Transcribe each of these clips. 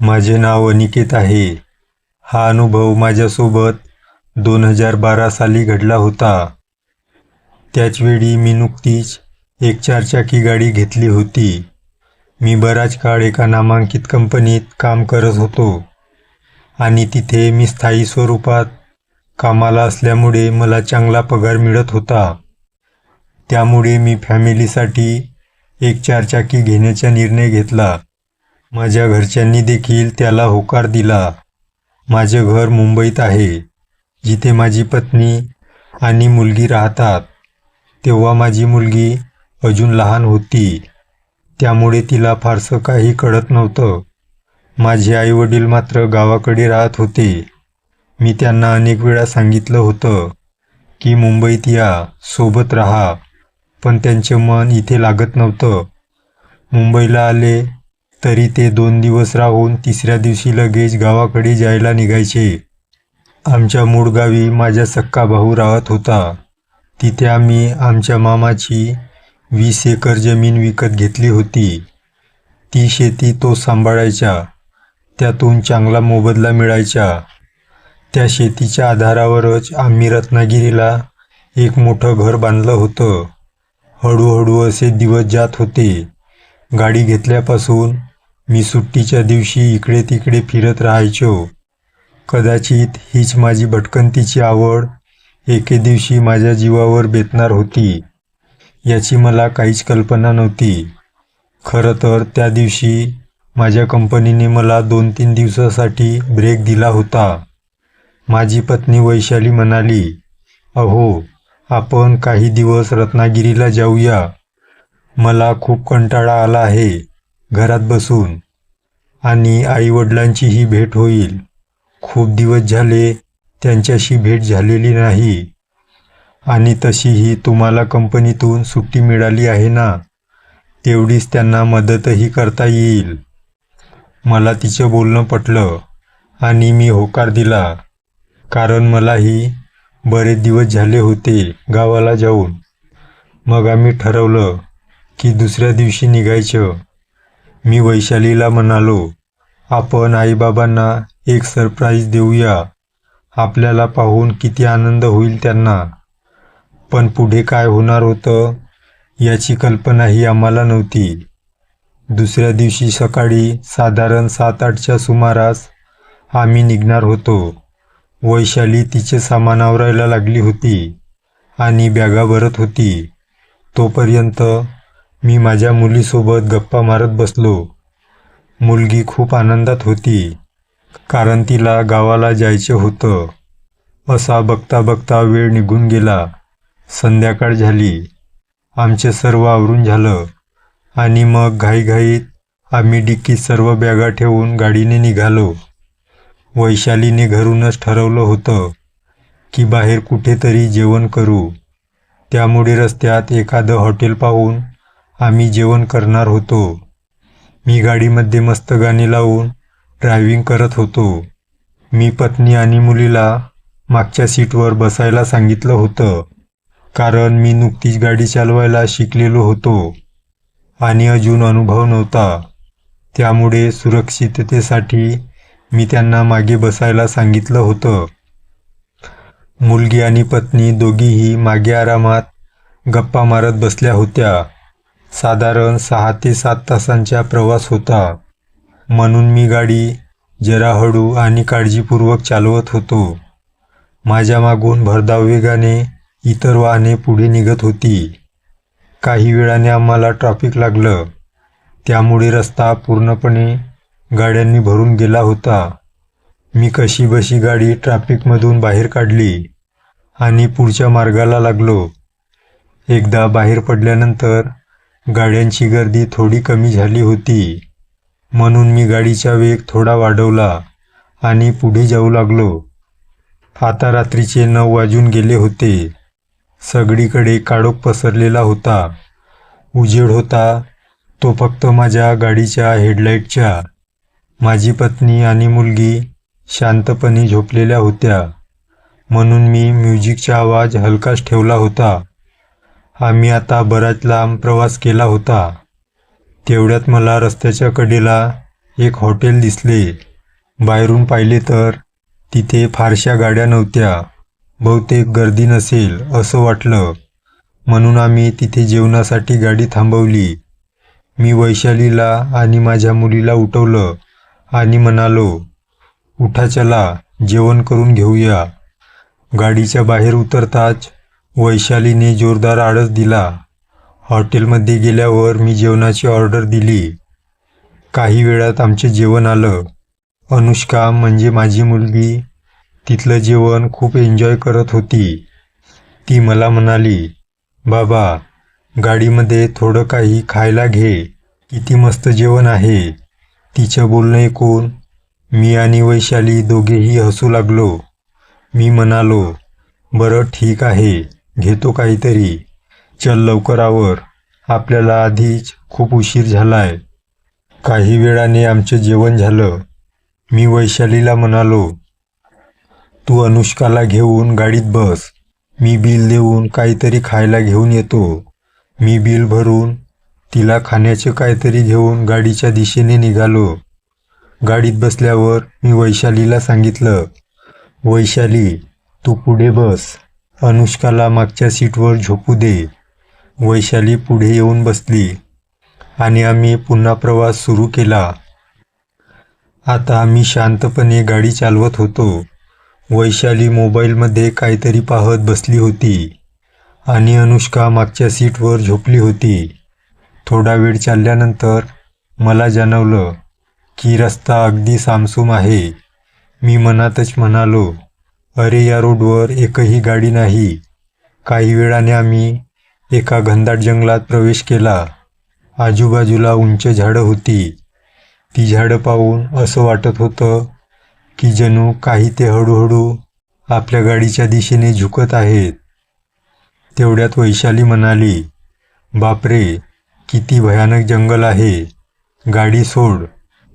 माझे नाव अनिकेत आहे. हा अनुभव माझ्यासोबत दोन हजार बारा साली घडला होता. त्याचवेळी मी नुकतीच एक चारचाकी गाडी घेतली होती. मी बराच काळ एका नामांकित कंपनीत काम करत होतो. आणि तिथे मी स्थायी स्वरूपात कामाला असल्यामुळे मला चांगला पगार मिळत होता. त्यामुळे मी फॅमिलीसाठी एक चारचाकी घेण्याचा निर्णय घेतला. माझ्या घरच्यांनी देखील त्याला होकार दिला. माझे घर मुंबईत आहे. जिथे माझी पत्नी आणि मुलगी राहतात तेव्हा माझी मुलगी अजून लहान होती. त्यामुळे तिला फारसं काही कळत नव्हतं. माझे आईवडील मात्र गावाकडे राहत होते. मी त्यांना अनेक वेळा सांगितलं होतं की मुंबईत या सोबत राहा. पण त्यांचे मन इथे लागत नव्हतं. मुंबईला आले तरी ते दोन दिवस राहून तिसऱ्या दिवशी लगेच गावाकडे जायला निघायचे. आमच्या मूळ गावी माझा सक्का भाऊ राहत होता. तिथे आम्ही आमच्या मामाची वीस एकर जमीन विकत घेतली होती. ती शेती तो सांभाळायचा. त्यातून चांगला मोबदला मिळायचा. त्या शेतीच्या आधारावरच आम्ही रत्नागिरीला एक मोठं घर बांधलं होतं. हळूहळू असे दिवस जात होते. गाडी घेतल्यापासून मी सुट्टीच्या दिवशी इकडे तिकडे फिरत राहायचो. कदाचित हीच माझी भटकंतीची आवड एके दिवशी माझ्या जीवावर बेतणार होती याची मला काहीच कल्पना नव्हती. खरं तर त्या दिवशी माझ्या कंपनीने मला दोन तीन दिवसासाठी ब्रेक दिला होता. माझी पत्नी वैशाली म्हणाली अहो आपण काही दिवस रत्नागिरीला जाऊया. मला खूप कंटाळा आला आहे. घरात बसून. आणि आईवडिलांचीही भेट होईल. खूप दिवस झाले त्यांच्याशी भेट झालेली नाही. आणि तशीही तुम्हाला कंपनीतून सुट्टी मिळाली आहे ना? तेवढीच त्यांना मदतही करता येईल. मला तिचं बोलणं पटलं आणि मी होकार दिला. कारण मलाही बरेच दिवस झाले होते गावाला जाऊन. मग आम्ही ठरवलं की दुसऱ्या दिवशी निघायचं. मी वैशालीला म्हणालो आपण आईबाबांना एक सरप्राईज देऊया. आपल्याला पाहून किती आनंद होईल त्यांना. पण पुढे काय होणार होतं याची कल्पनाही आम्हाला नव्हती. दुसऱ्या दिवशी सकाळी साधारण सात आठच्या सुमारास आम्ही निघणार होतो. वैशाली तिचे सामान आवरायला लागली होती आणि बॅगा भरत होती. तोपर्यंत मी माझ्या मुलीसोबत गप्पा मारत बसलो. मुलगी खूप आनंदात होती कारण तिला गावाला जायचे होतं. असा बघता बघता वेळ निघून गेला. संध्याकाळ झाली. आमचे सर्व आवरून झालं. आणि मग घाईघाईत आम्ही डिक्कीत सर्व बॅगा ठेवून गाडीने निघालो. वैशालीने घरूनच ठरवलं होतं की बाहेर कुठेतरी जेवण करू. त्यामुळे रस्त्यात एखादं हॉटेल पाहून आम्ही जेवण करणार होतो. मी गाडीमध्ये मस्त गाणी लावून ड्रायव्हिंग करत होतो. मी पत्नी आणि मुलीला मागच्या सीटवर बसायला सांगितलं होतं. कारण मी नुकतीच गाडी चालवायला शिकलेलो होतो. आणि अजून अनुभव नव्हता. त्यामुळे सुरक्षिततेसाठी मी त्यांना मागे बसायला सांगितलं होतं. मुलगी आणि पत्नी दोघीही मागे आरामात गप्पा मारत बसल्या होत्या. साधारण सहा ते सात तासांचा प्रवास होता. म्हणून मी गाडी जरा हळू आणि काळजीपूर्वक चालवत होतो. माझ्या मागून भरधाव वेगाने इतर वाहने पुढे निघत होती. काही वेळाने आम्हाला ट्रॅफिक लागलं. त्यामुळे रस्ता पूर्णपणे गाड्यांनी भरून गेला होता. मी कशी बशी गाडी ट्रॅफिकमधून बाहेर काढली आणि पुढच्या मार्गाला लागलो. एकदा बाहेर पडल्यानंतर गाड्यांची गर्दी थोडी कमी झाली होती. म्हणून मी गाडीचा वेग थोडा वाढवला आणि पुढे जाऊ लागलो. आता रात्रीचे नऊ वाजून गेले होते. सगळीकडे काळोख पसरलेला होता. उजेड होता. तो फक्त माझ्या गाडीच्या हेडलाईटच्या. माझी पत्नी आणि मुलगी शांतपणे झोपलेल्या होत्या. म्हणून मी म्युझिकचा आवाज हलकाच ठेवला होता. आम्ही आता बराच लांब प्रवास केला होता. तेवढ्यात मला रस्त्याच्या कडेला एक हॉटेल दिसले. बाहेरून पाहिले तर तिथे फारशा गाड्या नव्हत्या. बहुतेक गर्दी नसेल असं वाटलं. म्हणून आम्ही तिथे जेवणासाठी गाडी थांबवली. मी वैशालीला आणि माझ्या मुलीला उठवलं आणि म्हणालो उठा चला जेवण करून घेऊया. गाडीच्या बाहेर उतरताच वैशालीने जोरदार आळस दिला. हॉटेलमध्ये गेल्यावर मी जेवणाची ऑर्डर दिली. काही वेळात आमचे जेवण आलं. अनुष्का म्हणजे माझी मुलगी. तिथलं जेवण खूप एन्जॉय करत होती. ती मला म्हणाली बाबा गाडीमध्ये थोडं काही खायला घे. किती मस्त जेवण आहे. तिचं बोलणं ऐकून मी आणि वैशाली दोघेही हसू लागलो. मी म्हणालो बरं ठीक आहे. घेतो काहीतरी. चल लवकर आवर आपल्याला आधीच खूप उशीर झालाय. काही वेळाने आमचे जेवण झालं. मी वैशालीला म्हणालो तू अनुष्काला घेऊन गाडीत बस. मी बिल देऊन काहीतरी खायला घेऊन येतो. मी बिल भरून तिला खाण्याचे काहीतरी घेऊन गाडीच्या दिशेने निघालो. गाडीत बसल्यावर मी वैशालीला सांगितलं वैशाली तू पुढे बस. अनुष्काला मागच्या सीटवर झोपू दे. वैशाली पुढे येऊन बसली. आणि आम्ही पुन्हा प्रवास सुरू केला. आता आम्ही शांतपणे गाडी चालवत होतो. वैशाली मोबाईलमध्ये काहीतरी पाहत बसली होती. आणि अनुष्का मागच्या सीटवर झोपली होती. थोडा वेळ चालल्यानंतर मला जाणवलं की रस्ता अगदी सामसूम आहे. मी मनातच म्हणालो अरे या रोडवर एकही गाडी नाही. काही वेळाने आम्ही एका घनदाट जंगलात प्रवेश केला. आजूबाजूला उंच झाडं होती. ती झाडं पाहून असं वाटत होतं की जणू काही ते हळूहळू आपल्या गाडीच्या दिशेने झुकत आहेत. तेवढ्यात वैशाली म्हणाली बापरे किती भयानक जंगल आहे. गाडी सोड.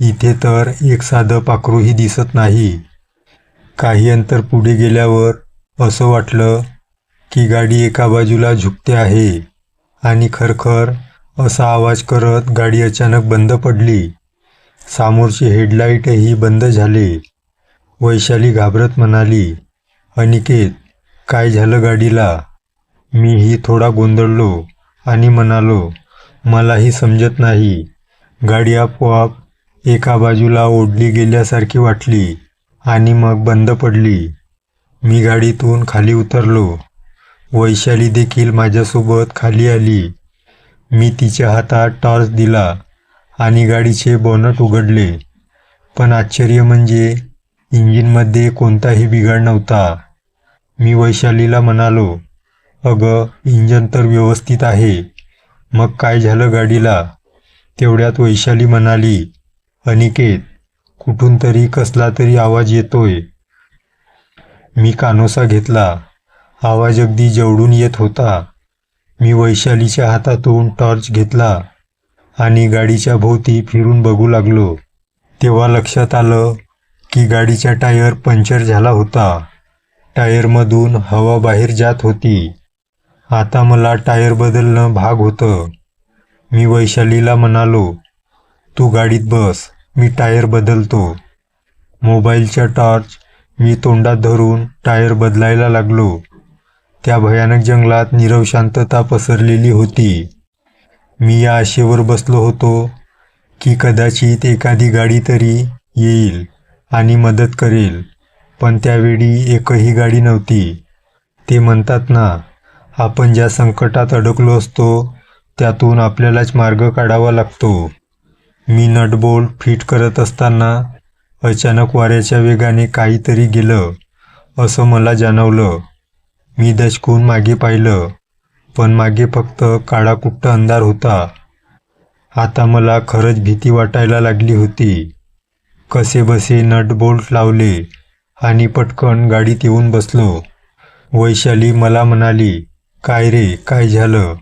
इथे तर एक साधं पाखरूही दिसत नाही. काही अंतर पुढे गेल्यावर असं वाटलं की गाडी एका बाजूला झुकते आहे आणि खरखर असा आवाज करत गाडी अचानक बंद पडली. समोरची हेडलाईटही बंद झाले. वैशाली घाबरत म्हणाली अनिकेत काय झालं गाडीला? मीही थोडा गोंधळलो आणि म्हणालो मलाही समजत नाही. गाडी आपोआप एका बाजूला ओढली गेल्यासारखी वाटली. आणि मग बंद पडली. मी गाडीतून खाली उतरलो. वैशाली देखील माझ्यासोबत खाली आली. मी तिच्या हातात टॉर्च दिला आणि गाडीचे बोनट उघडले. पण आश्चर्य म्हणजे इंजिनमध्ये कोणताही बिघाड नव्हता. मी वैशालीला म्हणालो अगं इंजन तर व्यवस्थित आहे. मग काय झालं गाडीला? तेवढ्यात वैशाली म्हणाली अनिकेत कुठून तरी कसला तरी आवाज येतोय. मी कानोसा घेतला. आवाज अगदी जवळून येत होता. मी वैशालीच्या हातातून टॉर्च घेतला आणि गाडीच्या भोवती फिरून बघू लागलो. तेव्हा लक्षात आलं की गाडीचा टायर पंक्चर झाला होता. टायरमधून हवा बाहेर जात होती. आता मला टायर बदलणं भाग होतं. मी वैशालीला म्हणालो तू गाडीत बस. मी टायर बदलतो. मोबाईलच्या टॉर्च मी तोंडात धरून टायर बदलायला लागलो. त्या भयानक जंगलात नीरव शांतता पसरलेली होती. मी या आशेवर बसलो होतो की कदाचित एखादी गाडी तरी येईल आणि मदत करेल पण त्यावेळी एकही गाडी नव्हती. ते म्हणतात ना आपण ज्या संकटात अडकलो असतो त्यातून आपल्यालाच मार्ग काढावा लागतो. मी नटबोल्ट फिट करत असताना अचानक वाऱ्याच्या वेगाने काहीतरी गेलं असं मला जाणवलं. मी दचकून मागे पाहिलं पण मागे फक्त काळाकुट्ट अंधार होता. आता मला खरंच भीती वाटायला लागली होती. कसे बसे नट बोल्ट लावले आणि पटकन गाडीत येऊन बसलो. वैशाली मला म्हणाली काय रे काय झालं?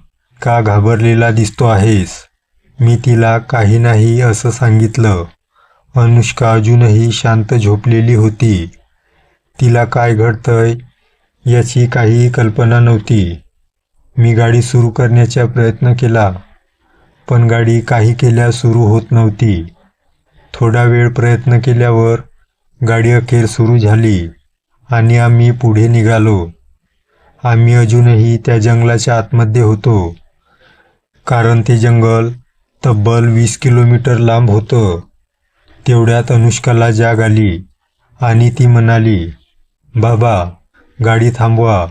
का घाबरलेला दिसतो आहेस? मी तिला काही नाही असं सांगितलं. अनुष्का अजूनही शांत झोपलेली होती. तिला काय घडतंय याची काही कल्पना नव्हती. मी गाडी सुरू करण्याचा प्रयत्न केला पण गाडी काही केल्या सुरू होत नव्हती. थोडा वेळ प्रयत्न केल्यावर गाडी अखेर सुरू झाली आणि आम्ही पुढे निघालो. आम्ही अजूनही त्या जंगलाच्या आतमध्ये होतो कारण ते जंगल तब्बल वीस किलोमीटर लांब होतं. तेवढ्यात अनुष्काला जाग आली आणि ती म्हणाली बाबा गाडी थांबवा.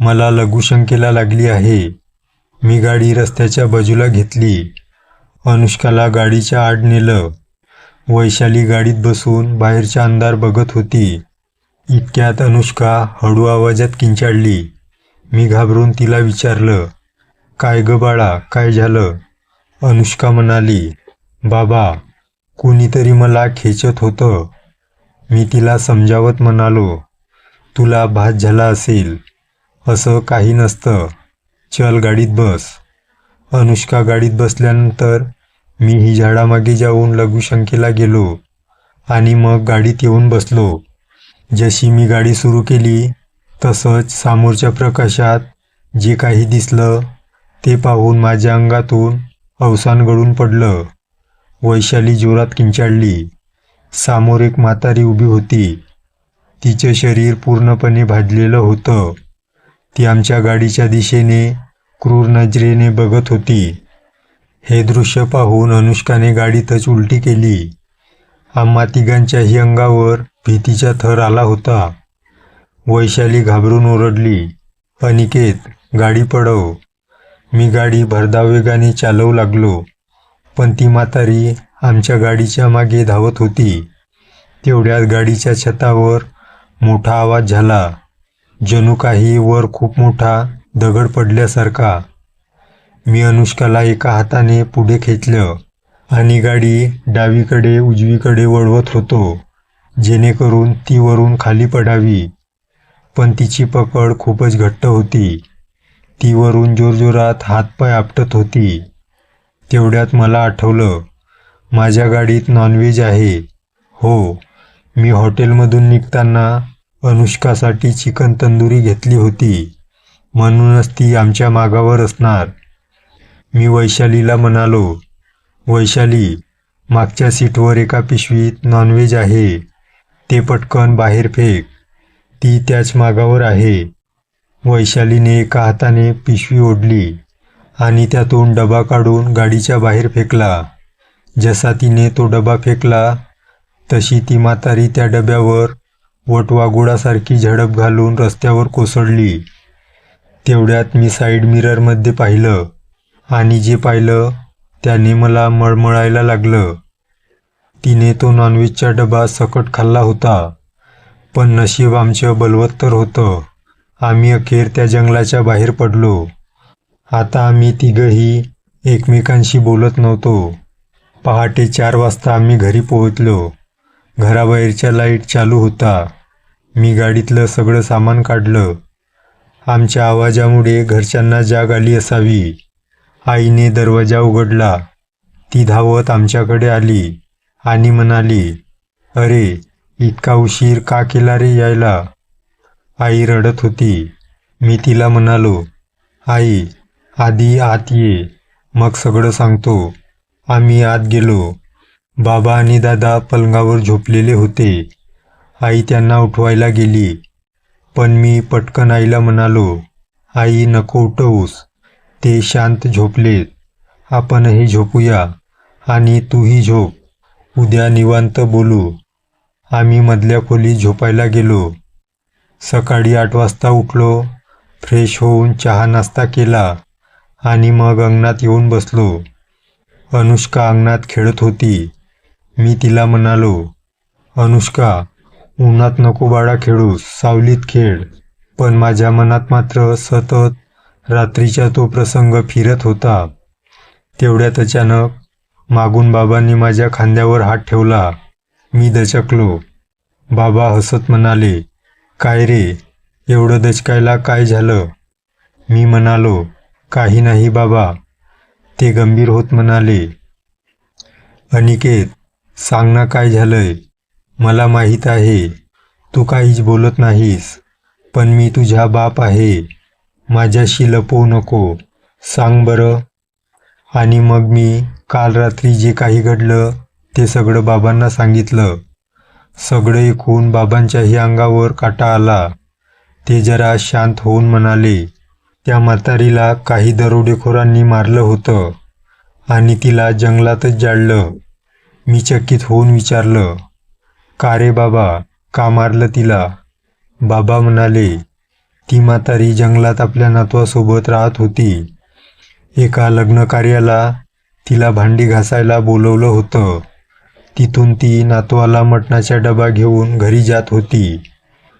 मला लघुशंकेला लागली आहे. मी गाडी रस्त्याच्या बाजूला घेतली. अनुष्काला गाडीच्या आड नेलं. वैशाली गाडीत बसून बाहेरचा अंधार बघत होती. इतक्यात अनुष्का हळू आवाजात किंचाळली. मी घाबरून तिला विचारलं काय ग बाळा काय झालं? अनुष्का म्हणाली बाबा कुणीतरी मला खेचत होतं. मी तिला समजावत म्हणालो तुला भात झाला असेल. असं काही नसतं. चल गाडीत बस. अनुष्का गाडीत बसल्यानंतर मी ही झाडामागे जाऊन लघुशंकेला गेलो आणि मग गाडीत येऊन बसलो. जशी मी गाडी सुरू केली तसंच समोरच्या प्रकाशात जे काही दिसलं ते पाहून माझ्या अंगातून अवसान गळून पडलं. वैशाली जोरात किंचाळली. सामोर एक म्हातारी उभी होती. तिचं शरीर पूर्णपणे भाजलेलं होतं. ती आमच्या गाडीच्या दिशेने क्रूर नजरेने बघत होती. हे दृश्य पाहून अनुष्काने गाडीतच उलटी केली. आम्हा तिघांच्याही अंगावर भीतीचा थर आला होता. वैशाली घाबरून ओरडली अनिकेत गाडी पडव मी गाडी भरधाव वेगाने चालवू लागलो पण ती म्हातारी आमच्या गाडीच्या मागे धावत होती. तेवढ्यात गाडीच्या छतावर मोठा आवाज झाला. जणू काही वर खूप मोठा दगड पडल्यासारखा. मी अनुष्काला एका हाताने पुढे खेचलं आणि गाडी डावीकडे उजवीकडे वळवत होतो जेणेकरून ती वरून खाली पडावी. पण तिची पकड खूपच घट्ट होती. ती वरून जोरजोरात हातपाय आपटत होती. तेवढ्यात मला आठवलं माझ्या गाडीत नॉनव्हेज आहे. हो मी हॉटेलमधून निघताना अनुष्कासाठी चिकन तंदुरी घेतली होती. म्हणूनच ती आमच्या मागावर असणार. मी वैशालीला म्हणालो वैशाली मागच्या सीटवर एका पिशवीत नॉनव्हेज आहे. ते पटकन बाहेर फेक. ती त्याच मागावर आहे. वैशालीने एका हाताने पिशवी ओढली आणि त्यातून डबा काढून गाडीच्या बाहेर फेकला. जसा तिने तो डबा फेकला तशी ती म्हातारी त्या डब्यावर वटवागुडासारखी झडप घालून रस्त्यावर कोसळली. तेवढ्यात मी साईड मिररमध्ये पाहिलं आणि जे पाहिलं त्याने मला मळमळायला लागलं. तिने तो नॉनव्हेजचा डबा सकट खाल्ला होता पण नशीब आमचं बलवत्तर होतं. आम्ही अखेर त्या जंगलाच्या बाहेर पडलो. आता आम्ही तिघंही एकमेकांशी बोलत नव्हतो. पहाटे चार वाजता आम्ही घरी पोहोचलो. घराबाहेरच्या लाइट चालू होता. मी गाडीतलं सगळं सामान काढलं. आमच्या आवाजामुळे घरच्यांना जाग आली असावी. आईने दरवाजा उघडला. ती धावत आमच्याकडे आली आणि म्हणाली अरे इतका उशीर का केला रे यायला? आई रडत होती. मी तिला म्हणालो आई आधी आत ये. मग सगळं सांगतो. आम्ही आत गेलो. बाबा आणि दादा पलंगावर झोपलेले होते. आई त्यांना उठवायला गेली. पण मी पटकन आईला म्हणालो आई नको उठवूस. ते शांत झोपलेत आपणही झोपूया आणि तूही झोप. उद्या निवांत बोलू. आम्ही मधल्या खोली झोपायला गेलो. सकाळी आठ वाजता उठलो फ्रेश होऊन चहा नाश्ता केला आणि मग अंगणात येऊन बसलो. अनुष्का अंगणात खेळत होती. मी तिला म्हणालो अनुष्का उन्हात नको बाळा खेळूस सावलीत खेळ. पण माझ्या मनात मात्र सतत रात्रीचा तो प्रसंग फिरत होता. तेवढ्यात अचानक मागून बाबांनी माझ्या खांद्यावर हात ठेवला. मी दचकलो. बाबा हसत म्हणाले काय रे? एवढं दचकायला काय झालं? मी म्हणालो काही नाही बाबा. ते गंभीर होत म्हणाले अनिकेत सांग ना काय झालंय? मला माहीत आहे. तू काहीच बोलत नाहीस पण मी तुझा बाप आहे. माझ्याशी लपवू नको. सांग बरं. आणि मग मी काल रात्री जे काही घडलं ते सगळं बाबांना सांगितलं. सगळं ऐकून बाबांच्याही अंगावर काटा आला. ते जरा शांत होऊन म्हणाले त्या म्हातारीला काही दरोडेखोरांनी मारलं होतं आणि तिला जंगलातच जाळलं. मी चकित होऊन विचारलं का रे बाबा का मारलं तिला? बाबा म्हणाले ती म्हातारी जंगलात आपल्या नातवासोबत राहत होती. एका लग्न कार्याला तिला भांडी घासायला बोलवलं होतं. तिथून ती नातवाला मटणाचा डबा घेऊन घरी जात होती.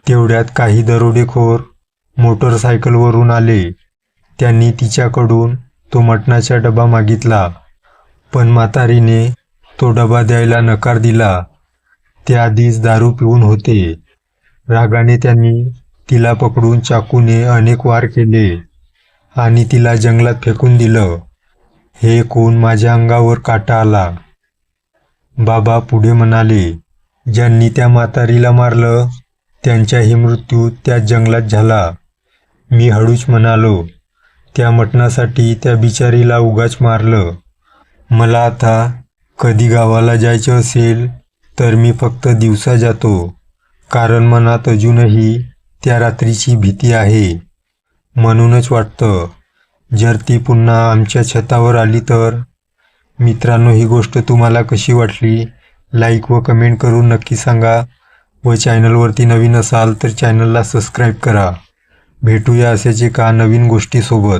तेवढ्यात काही दरोडेखोर मोटरसायकलवरून आले. त्यांनी तिच्याकडून तो मटणाचा डबा मागितला. पण म्हातारीने तो डबा द्यायला नकार दिला. ते आधीच दारू पिऊन होते. रागाने त्यांनी तिला पकडून चाकूने अनेक वार केले आणि तिला जंगलात फेकून दिलं. हे कोण माझ्या अंगावर काटा आला? बाबा पुढे म्हणाले ज्यांनी त्या म्हातारीला मारलं त्यांचाही मृत्यू त्या जंगलात झाला. मी हळूच म्हणालो त्या मटणासाठी त्या बिचारीला उगाच मारलं. मला आता कधी गावाला जायचं असेल तर मी फक्त दिवसा जातो. कारण मनात अजूनही त्या रात्रीची भीती आहे. म्हणूनच वाटतं जर ती पुन्हा आमच्या छतावर आली तर मित्रांनो ही गोष्ट तुम्हाला कशी वाटली? लाईक व कमेंट करून नक्की सांगा. व चॅनलवरती नवीन असाल तर चॅनलला सबस्क्राईब करा. भेटूया अशाच का नवीन गोष्टीसोबत.